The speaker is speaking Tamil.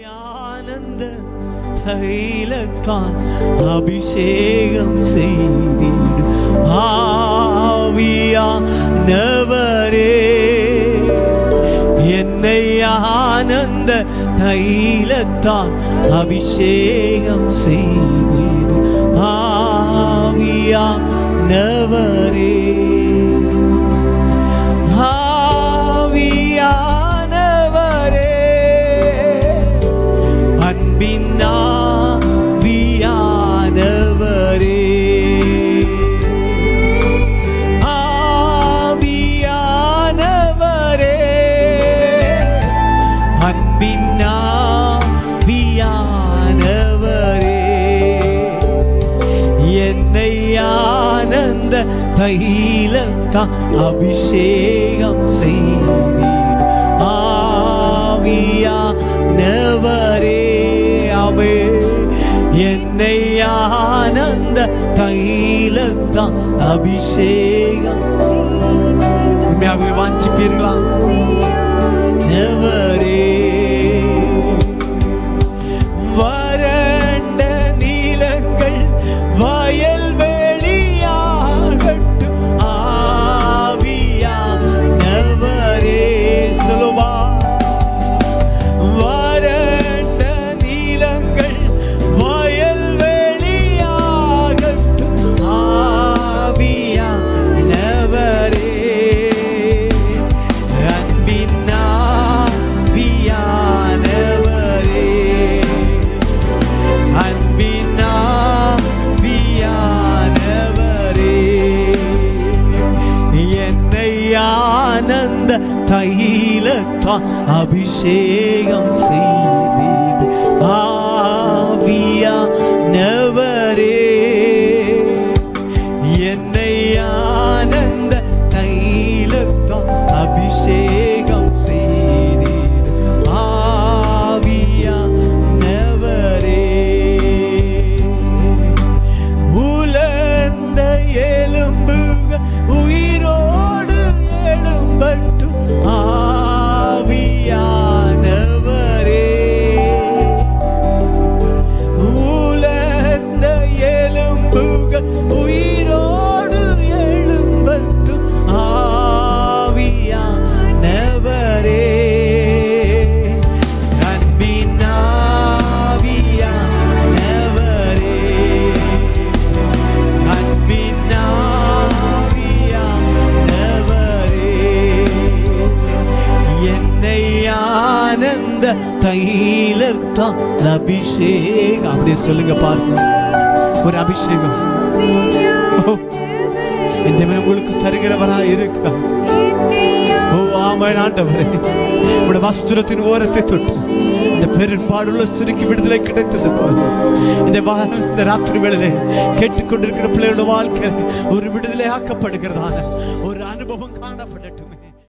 ஆனந்த தைலத்தான் அபிஷேகம் செய்தீடு. ஆவியா நவரே என்னை ஆனந்த தைலத்தான் அபிஷேகம் செய்திடு. ஆனந்த தைலத்தான் அபிஷேகம் செய்தி ஆவியா நவரே அவே என்னை ஆனந்த தைலத்தான் அபிஷேகம் உண்மையாகவே வாஞ்சிப்பீர்களா? நவரே ஆனந்த தைலத்தான் அபிஷேகம் செய்தீடு ஆ Ah. ஆனந்த தைலத்தான் அபிஷேகம். அப்படியே சொல்லுங்க பாருங்க. ஒரு அபிஷேகம். இந்த மேல் உங்களுக்கு தருகிறவரா இருக்க? ஓ ஆமாய் ஆண்டவரே. உடைய வஸ்திரத்தின் ஓரத்தை தொட்டு இந்த பெரும்பாடுள்ள சிறுக்கி விடுதலை கிடைத்தது போல. இந்த இந்த ராத்திரி வேளையிலே கேட்டுக்கொண்டிருக்கிற பிள்ளையோட வாழ்க்கை ஒரு விடுதலை ஆக்கப்படுகிறதான ஒரு அனுபவம் காணப்படட்டும்.